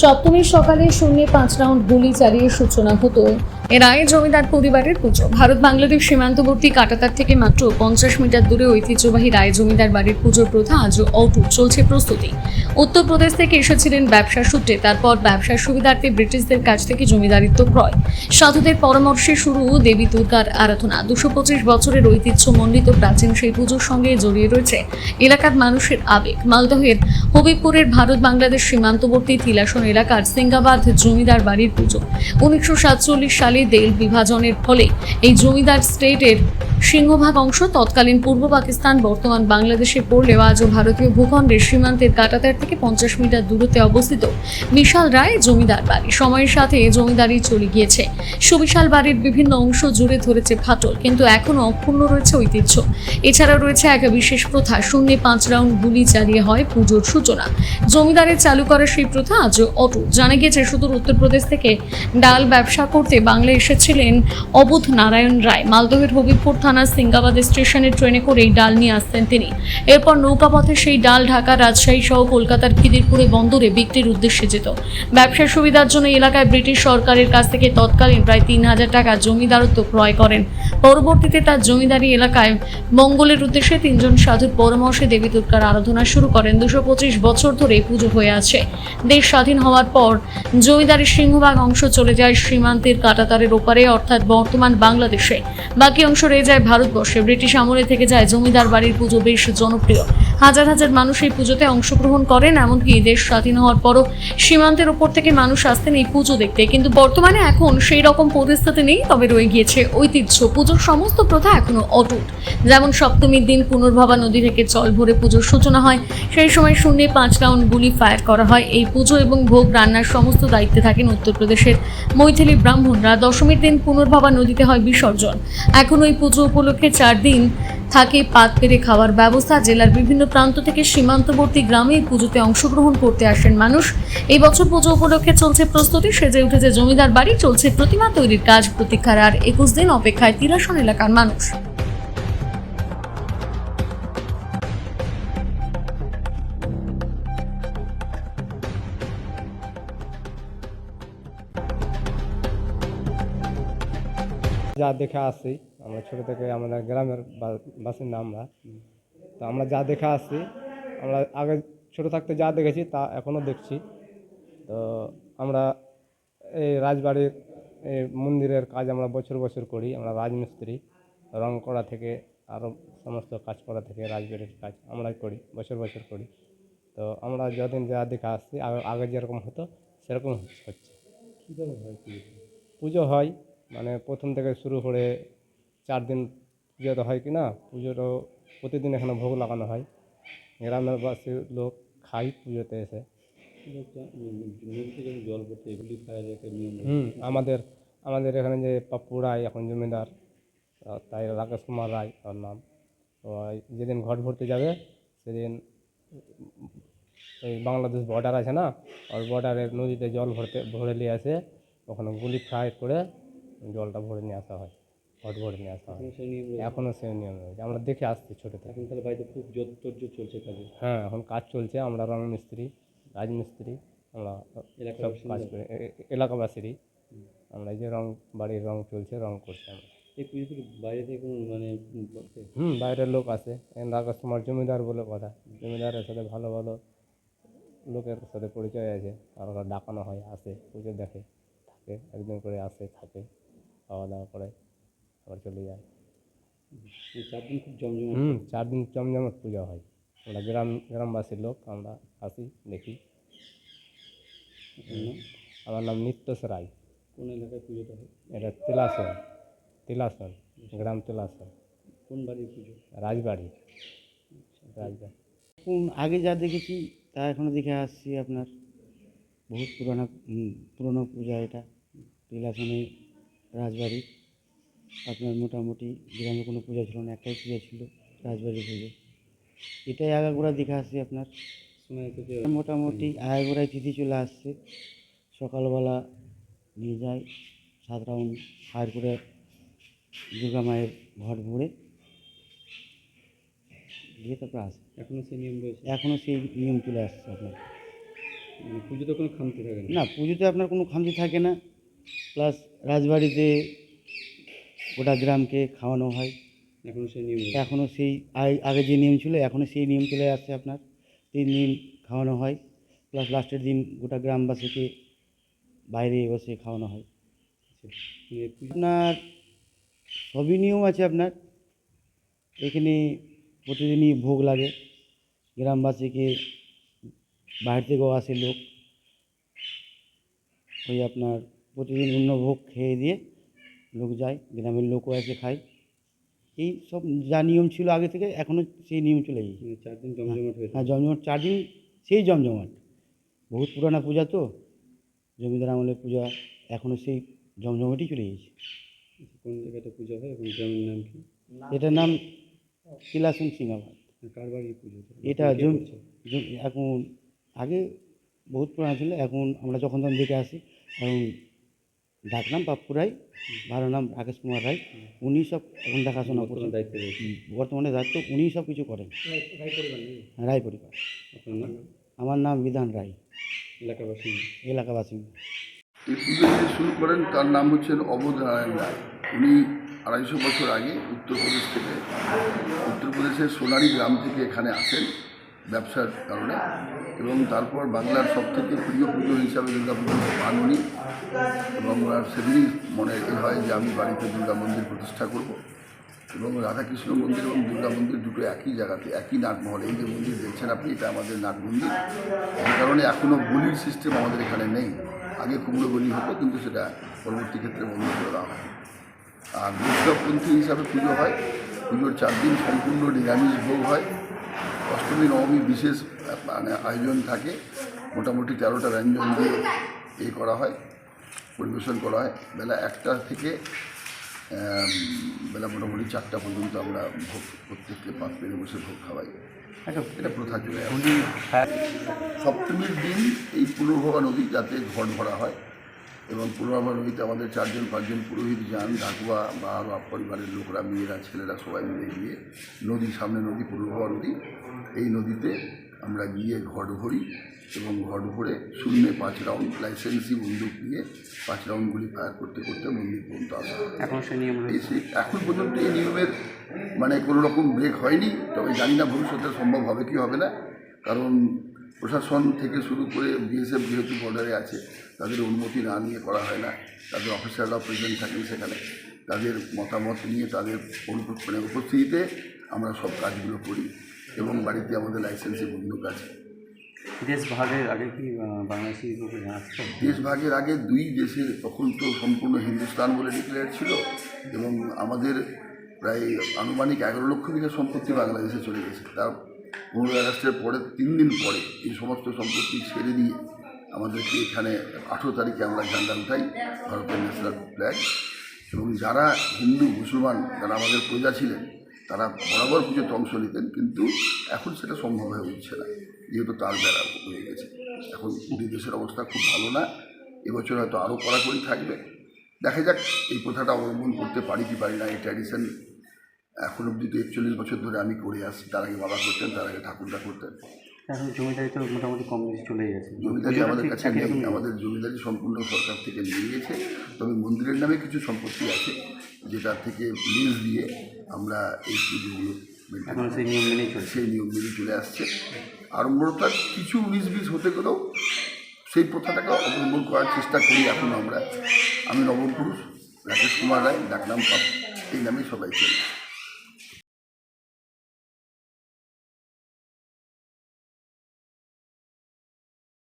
সপ্তমীর সকালে শূন্যে পাঁচ রাউন্ড গুলি চালিয়ে সূচনা হতো। এর আগে জমিদার পরিবারের পুজো। ভারত বাংলাদেশ সীমান্তবর্তী কাটাতার থেকে মাত্র পঞ্চাশ মিটার দূরে ঐতিহ্যবাহী রায় জমিদার বাড়ির পুজোর প্রথা আজও অটুট চলছে প্রস্তুতি। উত্তরপ্রদেশ থেকে এসেছিলেন ব্যবসা সূত্রে। তারপর ব্যবসার সুবিধার্থে ব্রিটিশদের কাছ থেকে জমিদারিত্ব ক্রয়। সাধুদের পরামর্শে শুরু দেবী দুর্গার আরাধনা। দুশো পঁচিশ বছরের ঐতিহ্যমণ্ডিত প্রাচীন সেই পুজোর সঙ্গে জড়িয়ে রয়েছে এলাকার মানুষের আবেগ। মালদহের হবিবপুরের ভারত বাংলাদেশ সীমান্তবর্তী তিলাসন এলাকার সিঙ্গাবাদ জমিদার বাড়ির পুজো। উনিশশো সাতচল্লিশ সালে দেল বিভাজনের ফলে এই জমিদার স্টেটের সিংহভাগ অংশ তৎকালীন পূর্ব পাকিস্তান, বর্তমান বাংলাদেশে পড়লেও আজও ভারতীয় ভূখণ্ডের সীমান্তের কাটাতার থেকে পঞ্চাশ মিটার দূরত্বে অবস্থিত বিশাল রায় জমিদার বাড়ি। সময়ের সাথে জমিদারি চলে গিয়েছে। সুবিশাল বাড়ির বিভিন্ন অংশ জুড়ে ধরেছে ফাটল, কিন্তু এখনও অক্ষুণ্ণ রয়েছে ঐতিহ্য। এছাড়া রয়েছে এক বিশেষ প্রথা, শূন্যে পাঁচ রাউন্ড গুলি চালিয়ে হয় পুজোর সূচনা। জমিদারের চালু করা সেই প্রথা আজও অটুট। জানা গিয়েছে, সুদূর উত্তরপ্রদেশ থেকে ডাল ব্যবসা করতে বাংলায় এসেছিলেন অবুধ নারায়ণ রায়। মালদহের হবিবপুর থানার সিঙ্গাবাদ স্টেশনের ট্রেনে করেই ডাল নিয়ে আসতেন তিনি। এরপর নৌকাপথে সেই ডাল ঢাকা রাজশাহী সহ কলকাতার খিদিরপুরে বন্দরে বিক্রির উদ্দেশ্যে যেত। ব্যবসার সুবিধার জন্য এলাকায় ব্রিটিশ সরকারের কাছ থেকে তৎকালীন প্রায় তিন হাজার টাকা জমিদারত্ব ক্রয় করেন। পরবর্তীতে তার জমিদারি এলাকায় মঙ্গলের উদ্দেশ্যে তিনজন সাধুর পরামর্শে দেবী দুর্গার আরাধনা শুরু করেন। দুশো পঁচিশ বছর ধরে পুজো হয়ে আছে। দেশ স্বাধীন হওয়ার পর জমিদারির সিংহভাগ অংশ চলে যায় সীমান্তের কাটাতারের ওপারে, অর্থাৎ বর্তমান বাংলাদেশে। বাকি অংশ রয়ে যায় ভারতবর্ষে। ব্রিটিশ আমলে থেকে যায় জমিদার বাড়ির পুজো বেশ জনপ্রিয়। হাজার হাজার মানুষ এই পুজোতে অংশগ্রহণ করেন, এমনকি দেশ স্বাধীন হওয়ার পরও সীমান্তের ওপর থেকে মানুষ আসতেন এই পুজো দেখতে। কিন্তু বর্তমানে এখন সেই রকম পরিস্থিতি নেই, তবে রয়ে গিয়েছে ঐতিহ্য। পুজোর সমস্ত প্রথা এখনও অটুট। যেমন সপ্তমীর দিন পুনর্ভবা নদী থেকে জল ভরে পুজোর সূচনা হয়, সেই সময় শূন্যে পাঁচ রাউন্ড গুলি ফায়ার করা হয়। এই পুজো এবং ভোগ রান্নার সমস্ত দায়িত্বে থাকেন উত্তরপ্রদেশের মৈথিলি ব্রাহ্মণরা। দশমীর দিন পুনর্ভবা নদীতে হয় বিসর্জন। এখন ওই পুজো উপলক্ষে চার দিন থাকে, পাত পেরে খাওয়ার ব্যবস্থা জেলার বিভিন্ন প্রান্ত থেকে সীমান্তবর্তী গ্রামে পুজোতে অংশগ্রহণ করতে আসেন মানুষ। এই বছর পুজো উপলক্ষে চলছে প্রস্তুতি, সেজে উঠেছে জমিদার বাড়ি, চলছে প্রতিমা তৈরির কাজ, প্রতীক্ষার আর একুশ দিন অপেক্ষায় তিরাসন এলাকার মানুষ। যা দেখে আসছি আমরা ছোটো থেকে আমাদের গ্রামের বাসিন্দা আমরা। তো আমরা যা দেখে আসছি আমরা আগে ছোটো থাকতে যা দেখেছি তা এখনও দেখছি। তো আমরা এই রাজবাড়ির এই মন্দিরের কাজ আমরা বছর বছর করি। আমরা রাজমিস্ত্রি রং করা থেকে আরও সমস্ত কাজ করা থেকে রাজবাড়ির কাজ আমরাই করি বছর বছর করি। তো আমরা যতদিন যা দেখে আসছি আগে- যেরকম হতো সেরকম হচ্ছে। কীভাবে হয় পুজো হয় মানে প্রথম থেকে শুরু করে চার দিন পুজো তো হয় কি না পুজোটা প্রতিদিন এখানে ভোগ লাগানো হয় গ্রামের বাসী লোক খাই পুজোতে এসে পুজোটা জল। হুম, আমাদের আমাদের এখানে যে পাপ্পু রায়, এখন জমিদার তাই রাকেশ কুমার রায় তার নাম যেদিন ঘট ভরতে যাবে, সেদিন এই বাংলাদেশ বর্ডার আছে না ওর বর্ডারের নদীতে জল ভরতে, ভরে নিয়ে আসে ওখানে গুলি ফ্রাই করে জলটা ভরে নিয়ে আসা হয় ঘট ভরে নিয়ে আসা হয়। সেই এখনও সেই নিয়ম রয়েছে। আমরা দেখে আসছি ছোটো থেকে। এখন তাহলে বাড়িতে খুব জোর চলছে কাজে। হ্যাঁ এখন কাজ চলছে। আমরা রং মিস্ত্রি রাজমিস্ত্রি আমরা সব কাজ করি এলাকাবাসীরই। আমরা এই যে রং বাড়ির রং চলছে রং করছি আমরা। এই পুজো থেকে বাইরে থেকে কোনো মানে হুম বাইরের লোক আসে কুমার জমিদার বলে কথা। জমিদারের সাথে ভালো ভালো লোকের সাথে পরিচয় আছে। আর ওরা ডাকানো হয় আসে পুজো দেখে থাকে একদিন করে আসে থাকে। খাওয়া দাওয়া করে আবার চলে যায়। চার দিন খুব জমজমাট। হুম চার দিন জমজমাট পূজা হয়। আমরা গ্রাম গ্রামবাসীর লোক আমরা আসি দেখি। আমার নাম নিত্যস রায়। কোন এলাকায় পুজোটা হয়? এটা তিলাসন তিলাসন গ্রাম তিলাসন। কোন বাড়ির পুজো? রাজবাড়ি। রাজবাড়ি। এখন আগে যা দেখেছি তা এখনও দেখে আসছি আপনার। বহুত পুরোনো পুরোনো পূজা এটা। বিলাসনে রাজবাড়ি। আপনার মোটামুটি গ্রামে কোনো পূজা ছিল না একটাই পূজা ছিল রাজবাড়ি পুজো। এটাই আগাগোড়া দেখে আসছি আপনার। সময় মোটামুটি আগাগোড়ায় তিথি চলে আসছে। সকালবেলা নিয়ে যায় সাত রাউন্ড ফায়ার করে দুর্গা মায়ের ঘট ভরে দিয়ে তারপর আসে। এখনও সেই নিয়ম রয়েছে? এখনও সেই নিয়ম চলে আসছে আপনার। মানে পুজোতে কোনো খামতি থাকে না? না পুজোতে আপনার কোনো খামতি থাকে না। প্লাস রাজবাড়িতে গোটা গ্রামকে খাওয়ানো হয়। এখনও সেই নিয়ম এখনও সেই আগে- যে নিয়ম ছিল এখনও সেই নিয়ম চলে আসছে আপনার। তিন দিন খাওয়ানো হয় প্লাস লাস্টের দিন গোটা গ্রামবাসীকে বাইরে বসে খাওয়ানো হয়। আপনার সবই নিয়ম আছে আপনার। এখানে প্রতিদিনই ভোগ লাগে। গ্রামবাসীকে বাইরে থেকেও আসে লোক। ওই আপনার প্রতিদিন অন্য ভোগ খেয়ে দিয়ে লোক যায় গ্রামের লোকও এসে খায়। এই সব যা নিয়ম ছিল আগে থেকে এখনও সেই নিয়ম চলে গেছে মানে চার দিন জমজমাট হয়ে থাকে হ্যাঁ জমজমাট চার দিন সেই জমজমাট। বহুত পুরানা পূজা তো জমিদার আমলের পূজা এখনও সেই জমজমাটই চলে গেছে কোন জায়গাটা পূজা হয়? এবং গ্রামের নাম কি? এটার নাম কিলাসন সিংহাবাদ কার বাড়ির পুজো এটা এখন আগে বহুত পুরানো ছিল এখন আমরা যখন তখন দেখে আসি এখন ডাকনাম পাপ্পু রায় ভালো নাম রাকেশ কুমার রায়। উনি সব এখন দেখাশোনা বর্তমান করছেন। দায়িত্বে বর্তমানে দায়িত্ব উনি সব কিছু করেন। রায় পরিবার। আমার নাম বিধান রায়। এলাকার বাসিন্দা এলাকা বাসিন্দা এই পুজো শুরু করেন তার নাম হচ্ছেন অবধ নারায়ণ রায়। উনি আড়াইশো বছর আগে উত্তরপ্রদেশ থেকে উত্তরপ্রদেশের সোনারি গ্রাম থেকে এখানে আসেন। ব্যবসার কারণে এবং তারপর বাংলার সবথেকে প্রিয় পুজো হিসাবে দুর্গা পুজো পান উনি এবং সেদিনই মনে এ হয় যে আমি বাড়িতে দুর্গা মন্দির প্রতিষ্ঠা করব এবং রাধাকৃষ্ণ মন্দির এবং দুর্গা মন্দির দুটো একই জায়গাতে, একই নাটমহলে। এই যে মন্দির দেখছেন আপনি, এটা আমাদের নাট মন্দির। যে কারণে এখনও বলির সিস্টেম আমাদের এখানে নেই। আগে কুমড়ো বলি হতো, কিন্তু সেটা পরবর্তী ক্ষেত্রে বন্ধ করে দেওয়া হয়। আর বৈষ্ণবপন্থী হিসাবে পুজো হয়। পুজোর চার দিন সম্পূর্ণ নিরামিষ ভোগ হয়। অষ্টমী নবমী বিশেষ মানে আয়োজন থাকে। মোটামুটি তেরোটা ব্যঞ্জন দিয়ে এ করা হয় পরিবেশন করা হয়। বেলা একটা থেকে বেলা মোটামুটি চারটা পর্যন্ত আমরা ভোগ প্রত্যেককে পাঁচ পেরে বসে ভোগ খাওয়াই। এটা প্রথা চলে আসে। সপ্তমীর দিন এই পুনর্ভবা নদী যাতে ঘট ভরা হয় এবং নদীতে আমাদের চারজন পাঁচজন পুরোহিত যান ঢাকুয়া বা আরও পরিবারের লোকরা মেয়েরা ছেলেরা সবাই মিলে গিয়ে নদী সামনে নদী নদী এই নদীতে আমরা গিয়ে ঘট ভরি এবং ঘট ভরে শূন্যে পাঁচ রাউন্ড লাইসেন্সি বন্দুক নিয়ে পাঁচ রাউন্ডগুলি ফায়ার করতে করতে মন্দির পর্যন্ত আসা। এখন সেই নিয়ম এখন পর্যন্ত এই নিয়মের মানে কোনো রকম ব্রেক হয়নি তবে জানি না ভবিষ্যতে সম্ভব হবে কি হবে না কারণ প্রশাসন থেকে শুরু করে বিএসএফ যেহেতু বর্ডারে আছে তাদের অনুমতি না নিয়ে করা হয় না। তাদের অফিসাররা প্রেজেন্ট থাকেন সেখানে। তাদের মতামত নিয়ে তাদের মানে উপস্থিতিতে আমরা সব কাজগুলো করি এবং বাড়িতে আমাদের লাইসেন্সি বন্দুক আছে। দেশভাগের আগে কি বাংলাদেশি লোকে আসতো দেশ ভাগের আগে দুই দেশে তখন তো সম্পূর্ণ হিন্দুস্তান বলে ডিক্লেয়ার ছিল এবং আমাদের প্রায় আনুমানিক এগারো লক্ষ বিঘা সম্পত্তি বাংলাদেশে চলে গেছে। তার পনেরোই আগস্টের পরে, তিন দিন পরে এই সমস্ত সম্পত্তি ছেড়ে দিয়ে আমাদেরকে এখানে আঠেরো তারিখে আমরা ঝান্ডা উঠাই, ভারতের ন্যাশনাল ফ্ল্যাগ এবং যারা হিন্দু, মুসলমান, যারা আমাদের প্রজা ছিলেন, তারা বরাবর পুজোতে অংশ নিতেন, কিন্তু এখন সেটা সম্ভব হয়ে উঠছে না, যেহেতু তার বেড়া হয়ে গেছে। এখন দেশের অবস্থা খুব ভালো না, এবছর হয়তো আরও কড়াকড়ি থাকবে। দেখা যাক এই প্রথাটা অবলম্বন করতে পারি কি পারি না, এই ট্র্যাডিশন এখন অবধি তো একচল্লিশ বছর ধরে আমি করে আসছি তার আগে বাবা করতেন তার আগে ঠাকুরদা করতেন। এখন জমিদারি তো মোটামুটি কম বেশি চলে গেছে। জমিদারি আমাদের কাছে নেই আমাদের জমিদারি সম্পূর্ণ সরকার থেকে নিয়ে গেছে তবে মন্দিরের নামে কিছু সম্পত্তি আছে যেটা থেকে লিজ দিয়ে আমরা এই পুজোগুলো এখন সেই নিয়ম মেনেই চলছে। সেই নিয়ম মেনে চলে আসছে। আড়ম্বরতা কিছু বিশ হতে গেলেও সেই প্রথাটাকে অবলম্বন করার চেষ্টা করি এখন আমরা। আমি নবপুরুষ রাকেশ কুমার রায় ডাকনাম পাপ এই নামেই সবাই চলে।